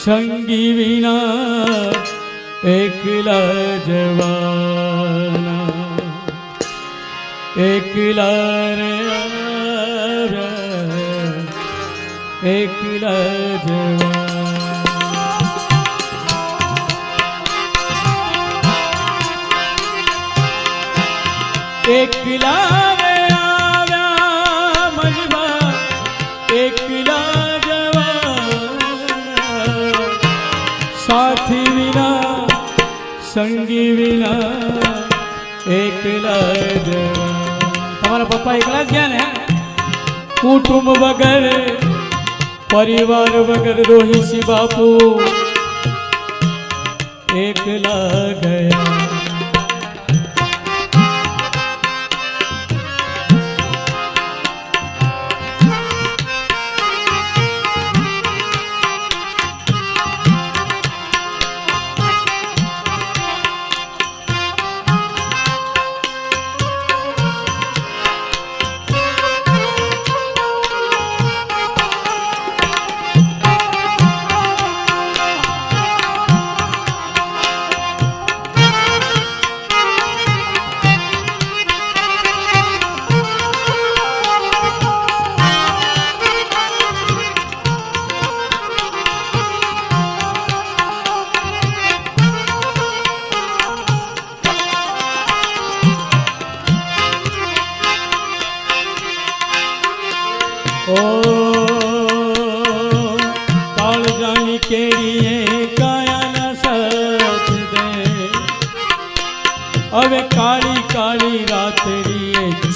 સંગી વિના એકલા જવાના એકલા રે એકલા જવા એકલા તમારા પપ્પા એકલા જ ગયા ને? કુટુંબ વગર પરિવાર વગર રોહિસી બાપુ એકલા ગયા.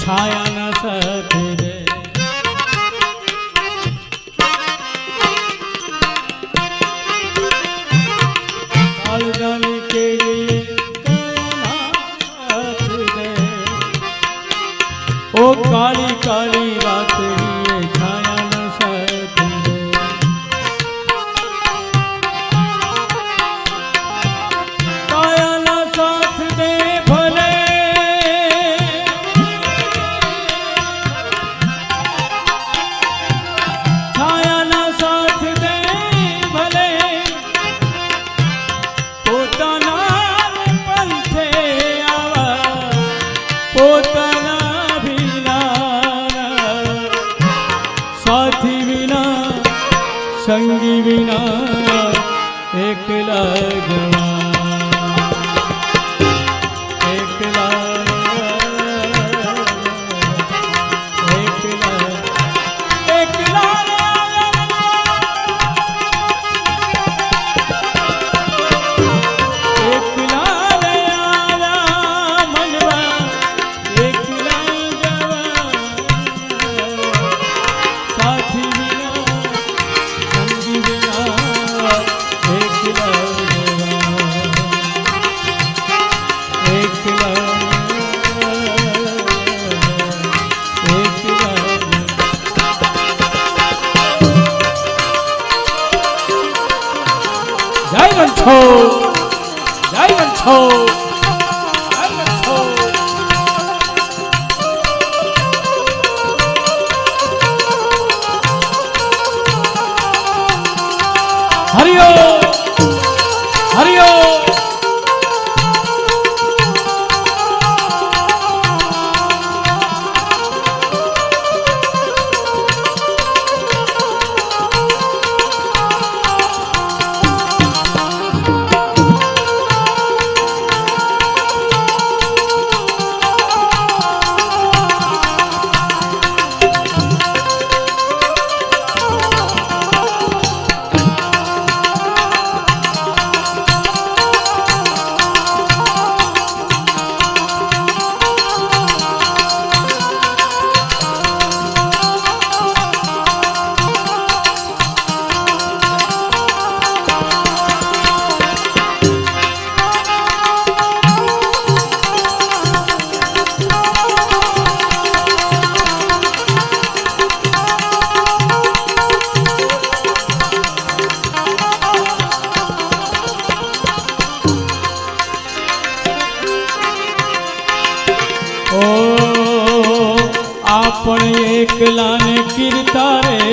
ছায়া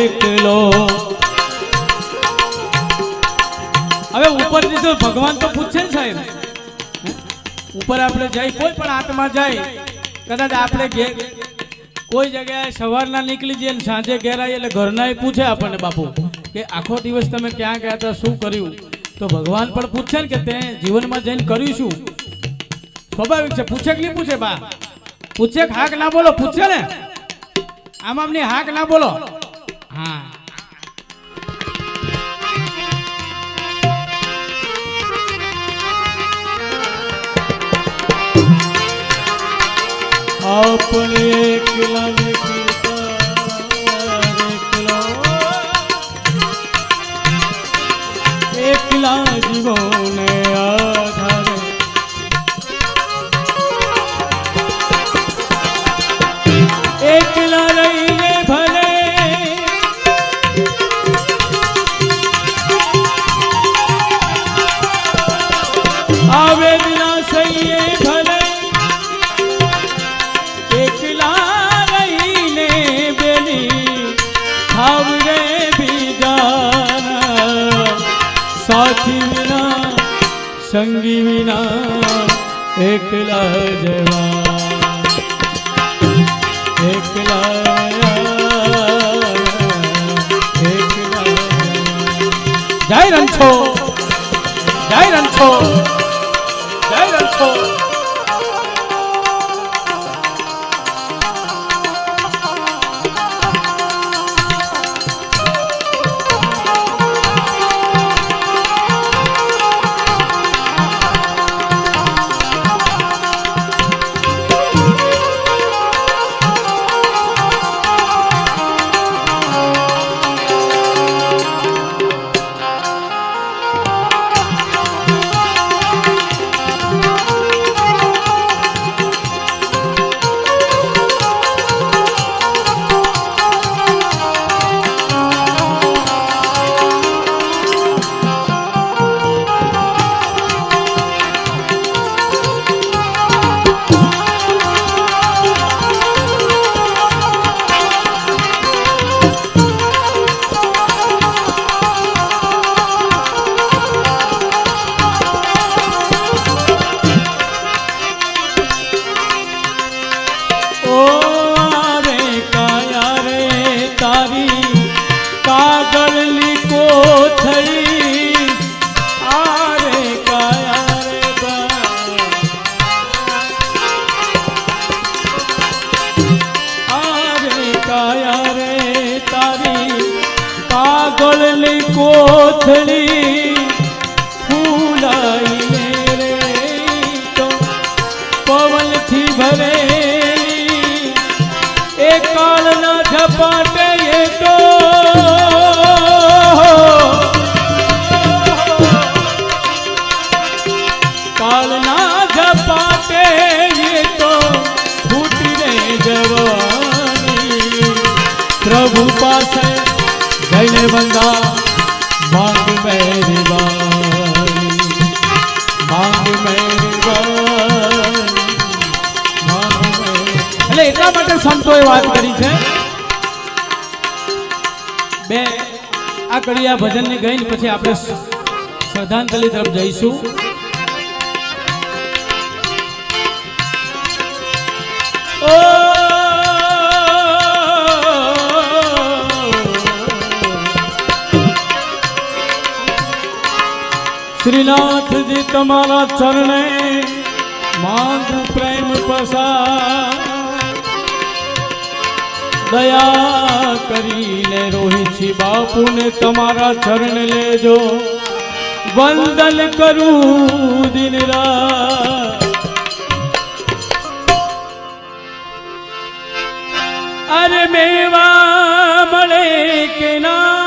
એકલો હવે ઉપર દીધો ભગવાન તો પૂછે ને સાહેબ. ઉપર આપણે જઈ, કોઈ પણ આત્મા જાય કદાચ આપણે કોઈ જગ્યાએ સવારના નીકળી જઈએ ને સાંજે ઘેર આવીએ એટલે ઘરના એ પૂછે આપણને બાપુ કે આખો દિવસ તમે ક્યાં ગયા હતા, શું કર્યું? તો ભગવાન પણ પૂછે ને કે તે જીવનમાં જઈને કર્યું શું? સ્વાભાવિક છે, પૂછે કે નહીં પૂછે બા? પૂછે હાક ના બોલો, પૂછે ને? આમ આમની હાક ના બોલો. આપણે એકલા ને સંગી વિના એકલા જવા એકલા જય રણછો જય રણછો પ્રભુ પાસે બંધા એટલે માટે સંતોએ વાત કરી છે. બે, આ કડિયા ભજનની ગઈ ને પછી આપણે શ્રદ્ધાંજલિ તરફ જઈશું. શ્રીનાથજી તમારા ચરણે માંગ, પ્રેમ પસાર દયા કરીને રોહિતજી બાપુને તમારા ચરણ લેજો. વંદન કરું દિન અરે મેવા મળે કે ના?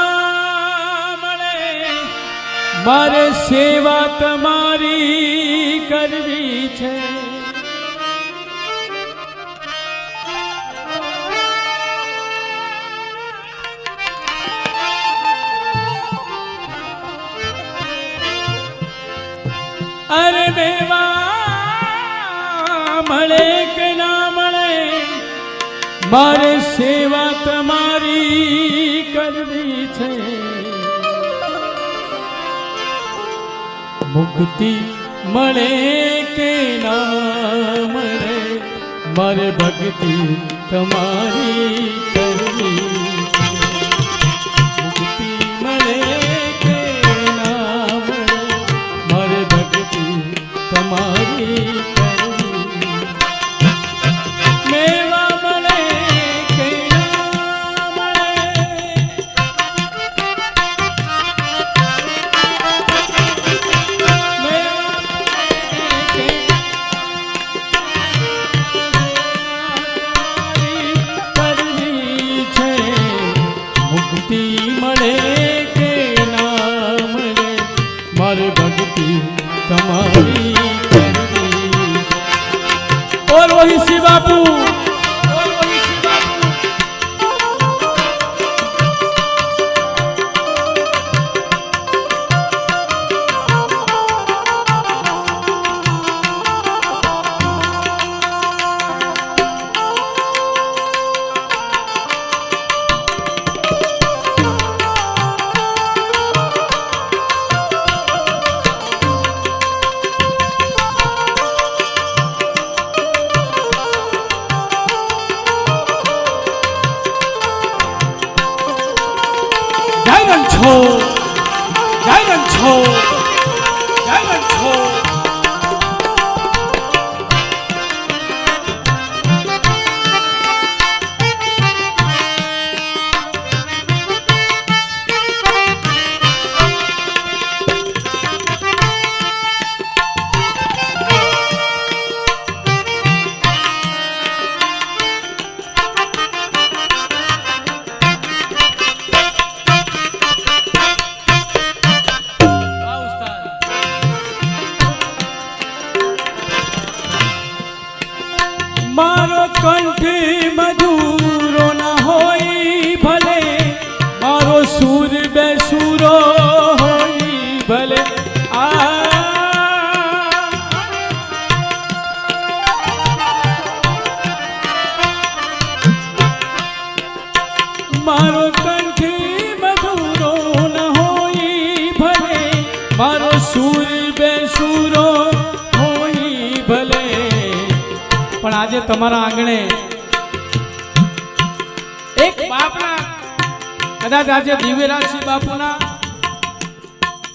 મારે સેવા તમારી કરવી છે. અરે મેવા મળે કે ના મળે? મારે સેવા તમારી કરવી છે. મુક્તિ મળે કે ના મળે? મારે ભક્તિ તમારી કરવી. મુક્તિ મળે કે ના મળે? મારે ભક્તિ તમારી મારો બે સુરો હોય ભલે. પણ આજે તમારા આંગણે એક બાપના, કદાચ આજે દિવ્યરાજસિંહ બાપુના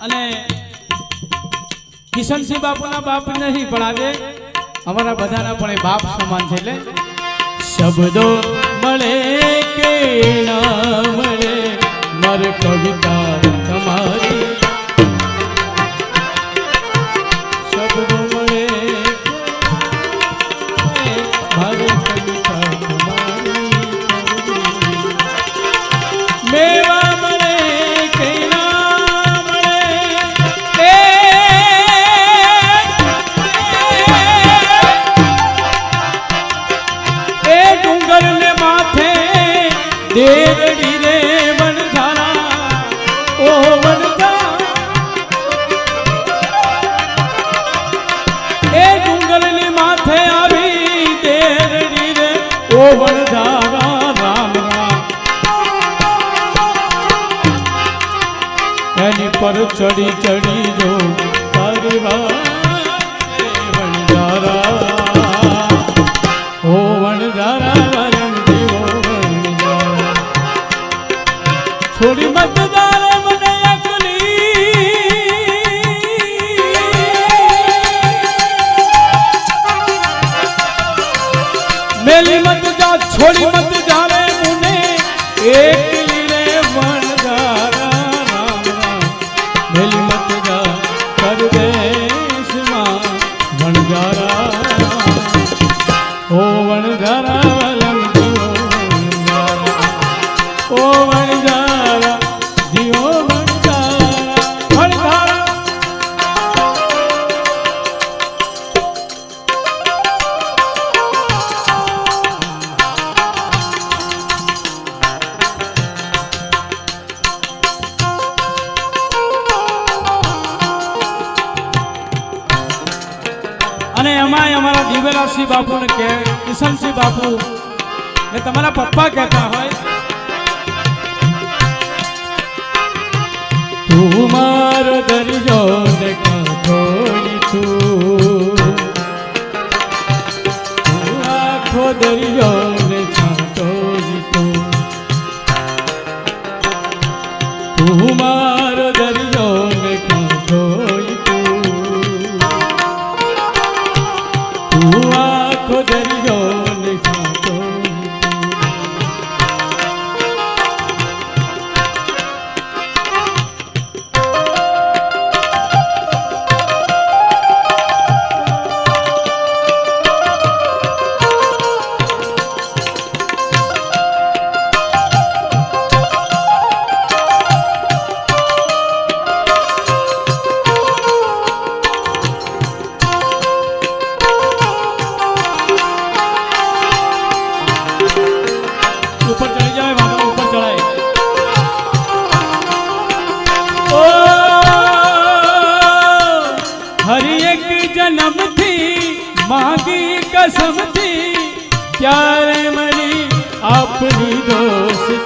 અને કિશનસિંહ બાપુના બાપ નહીં, પણ આજે અમારા બધાના પણ એ બાપ સમાન છે એટલે શબ્દો મળે કે ના મળે. મારે કવિતા તમારી એની પર ચડી ચડી જો વનધારા ઓ વણઝારા વરમ જીવો વણઝારા છોડી મત যারা না হয়। তোমার দর্জন কত দর্জন કસમથી ત્યારે મરી આપની દોસ્તી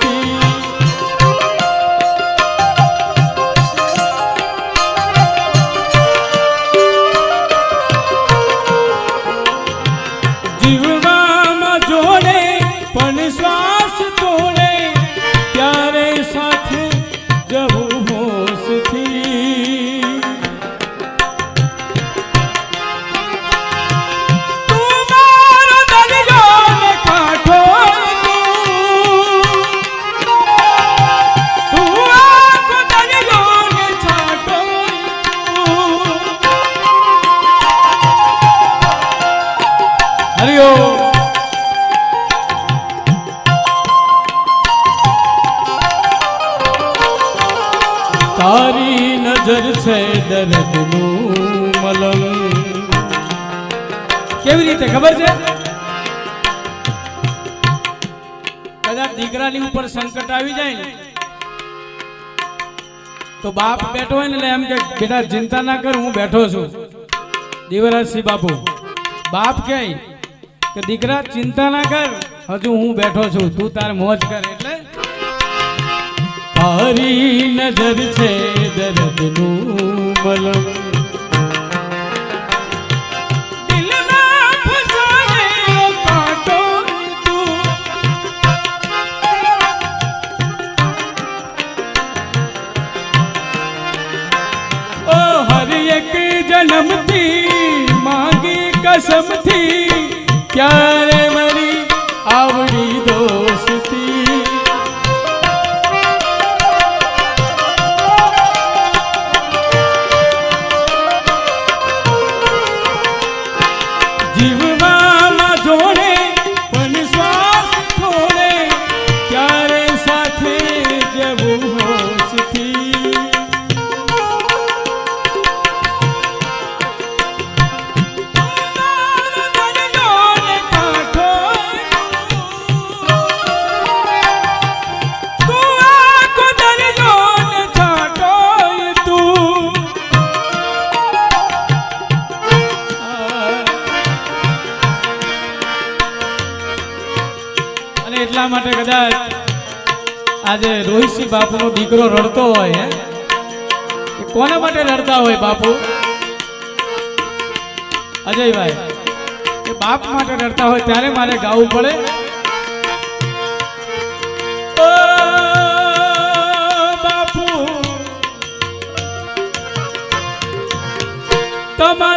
સંકટ આવી જાય ને, તો બાપ બેઠો હોય ને એટલે એમ કે, બેટા, ચિંતા ના કર, હું બેઠો છું. દેવરાજસિંહ બાપુ, બાપ કહે કે, દીકરા, ચિંતા ના કર, હજુ હું બેઠો છું, તું તાર મોજ કર એટલે તારી નજર છે દર્દનું મલમ જન્મથી માગી કસમથી ક્યારે મરી આવડી દોસ્તી એટલા માટે કદાચ આજે રોહિતસિંહ બાપુનો દીકરો રડતો હોય કોના માટે રડતા હોય બાપુ? અજયભાઈ એ બાપ માટે રડતા હોય ત્યારે મારે ગાવું પડે? બાપુ, તમારા